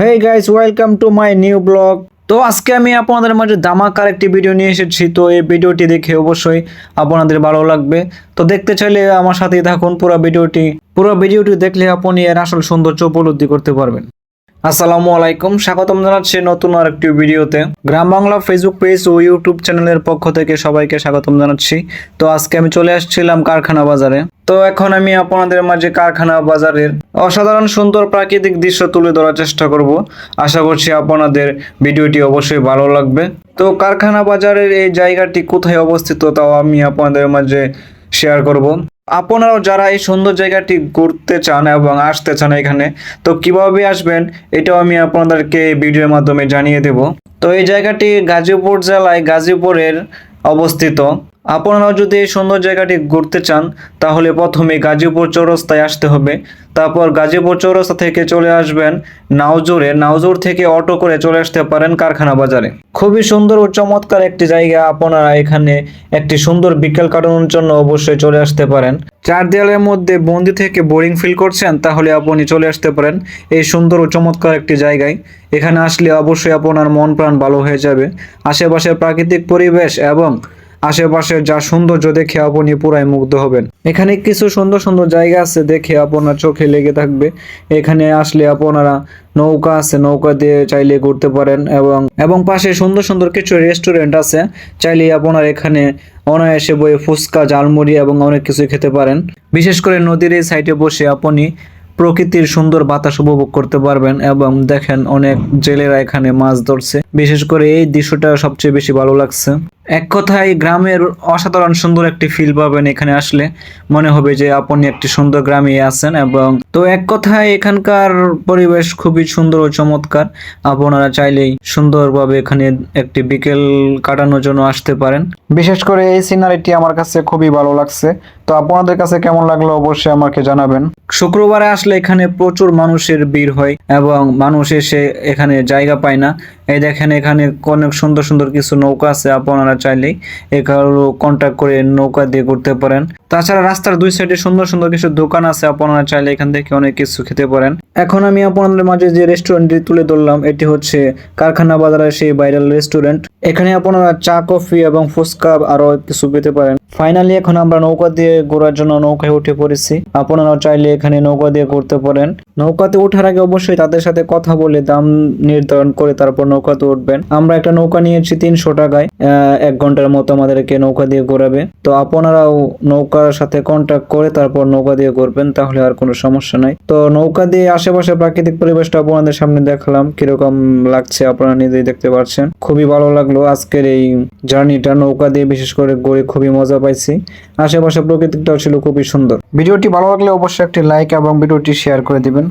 Hey guys welcome to my new blog তো আজকে আমি আপনাদের মাঝে ধামাকার একটি ভিডিও নিয়ে এসেছি। তো এই ভিডিওটি দেখে অবশ্যই আপনাদের ভালো লাগবে। তো দেখতে চাইলে আমার সাথেই থাকুন। পুরো ভিডিওটি পুরো ভিডিওটি দেখলে আপনি এর আসল সৌন্দর্য উপলব্ধি করতে পারবেন। আসসালামু আলাইকুম। স্বাগতম জানাচ্ছি নতুন আর একটি ভিডিওতে। গ্রাম বাংলা ফেসবুক পেজ ও ইউটিউব চ্যানেলের পক্ষ থেকে সবাইকে স্বাগতম জানাচ্ছি। তো আজকে আমি চলে আসছিলাম কারখানা বাজারে। তো এখন আমি আপনাদের মাঝে কারখানা বাজারের অসাধারণ সুন্দর প্রাকৃতিক দৃশ্য তুলে ধরার চেষ্টা করব। আশা করছি আপনাদের ভিডিওটি অবশ্যই ভালো লাগবে। তো কারখানা বাজারের এই জায়গাটি কোথায় অবস্থিত তাও আমি আপনাদের মাঝে শেয়ার করব। আপনারাও যারা এই সুন্দর জায়গাটি ঘুরতে চান এবং আসতে চান এখানে, তো কীভাবে আসবেন এটাও আমি আপনাদেরকে ভিডিওর মাধ্যমে জানিয়ে দেব। তো এই জায়গাটি গাজীপুর জেলায় গাজীপুরের অবস্থিত। আপনারাও যদি এই সুন্দর জায়গাটি ঘুরতে চান, তাহলে প্রথমে গাজীপুর চৌরাস্তায় আসতে হবে। তারপর গাজীপুর চৌরাস্তা থেকে চলে আসবেন নাওজুরে। নাওজোর থেকে অটো করে চলে আসতে পারেন কারখানা বাজারে। খুবই সুন্দর ও চমৎকার একটি জায়গা। আপনারা এখানে একটি সুন্দর বিকেল কাটানোর জন্য অবশ্যই চলে আসতে পারেন। চার দেয়ালের মধ্যে বন্দি থেকে বোরিং ফিল করছেন, তাহলে আপনি চলে আসতে পারেন এই সুন্দর ও চমৎকার একটি জায়গায়। এখানে আসলে অবশ্যই আপনার মন প্রাণ ভালো হয়ে যাবে। আশেপাশের প্রাকৃতিক পরিবেশ এবং আশেপাশের যা সৌন্দর্য দেখে আপনি পুরাই মুগ্ধ হবেন। এখানে কিছু সুন্দর সুন্দর জায়গা আছে দেখে আপনার চোখে লেগে থাকবে। এখানে আসলে আপনারা নৌকা আছে, নৌকা দিয়ে চাইলে ঘুরতে পারেন এবং এবং পাশে সুন্দর সুন্দর কিছু রেস্টুরেন্ট আছে। চাইলে আপনারা এখানে অনায়াসে বয়ে ফুচকা, ঝালমুড়ি এবং অনেক কিছু খেতে পারেন। বিশেষ করে নদীর এই সাইডে বসে আপনি প্রকৃতির সুন্দর বাতাস উপভোগ করতে পারবেন এবং দেখেন অনেক জেলেরা এখানে মাছ ধরছে। বিশেষ করে এই দৃশ্যটা সবচেয়ে বেশি ভালো লাগছে। এক কথায় গ্রামের অসাধারণ সুন্দর একটি ফিল পাবেন এখানে আসলে। মনে হবে যে আপনি একটি সুন্দর গ্রামে আছেন এবং তো এক কথায় এখানকার পরিবেশ খুবই সুন্দর ও চমৎকার। আপনারা চাইলেই সুন্দরভাবে এখানে একটি বিকেল কাটানোর জন্য আসতে পারেন। বিশেষ করে এই সিনারিটি আমার কাছে খুবই ভালো লাগছে। তো আপনাদের কাছে কেমন লাগল অবশ্যই আমাকে জানাবেন। শুক্রবারে আসলে এখানে প্রচুর মানুষের ভিড় হয় এবং মানুষ এসে এখানে জায়গা পায় না। এই দেখেন এখানে অনেক সুন্দর সুন্দর কিছু নৌকা আছে, আপনারা চাইলেই এখানে কন্ট্যাক্ট করে নৌকা দিয়ে করতে পারেন। তাছাড়া রাস্তার দুই সাইডে সুন্দর সুন্দর কিছু দোকান আছে, আপনারা চাইলে এখান থেকে অনেক কিছু খেতে পারেন। এখন আমি আপনাদের মাঝে যে রেস্টুরেন্টটি তুলে ধরলাম, এটি হচ্ছে কারখানা বাজারের সেই ভাইরাল রেস্টুরেন্ট এখানে আপনারা চা, কফি এবং ফুচকা আরও কিছু পেতে পারেন। ফাইনালি এখন আমরা নৌকা দিয়ে ঘোরার জন্য নৌকায় উঠে পড়েছি। আপনারাও চাইলে এখানে নৌকা দিয়ে ঘুরতে পারেন। নৌকাতে ওঠার আগে অবশ্যই তাদের সাথে কথা বলে দাম নির্ধারণ করে তারপর নৌকাতে উঠবেন। আমরা একটা নৌকা নিয়েছি তিনশো টাকায় এক ঘণ্টার মতো আমাদেরকে নৌকা দিয়ে ঘোরাবে। তো আপনারাও নৌকার সাথে কন্ট্যাক্ট করে তারপর নৌকা দিয়ে ঘুরবেন, তাহলে আর কোনো সমস্যা নাই। তো নৌকা দিয়ে আশেপাশে প্রাকৃতিক পরিবেশটা আপনাদের সামনে দেখালাম, কীরকম লাগছে আপনারা নিজেই দেখতে পাচ্ছেন খুবই ভালো লাগল আজকের এই জার্নিটা নৌকা দিয়ে বিশেষ করে ঘুরে খুবই মজা পাইছি। আশেপাশে প্রকৃতিটাও ছিল খুবই সুন্দর। ভিডিওটি ভালো লাগলে অবশ্যই একটি লাইক এবং ভিডিওটি শেয়ার করে দিবেন।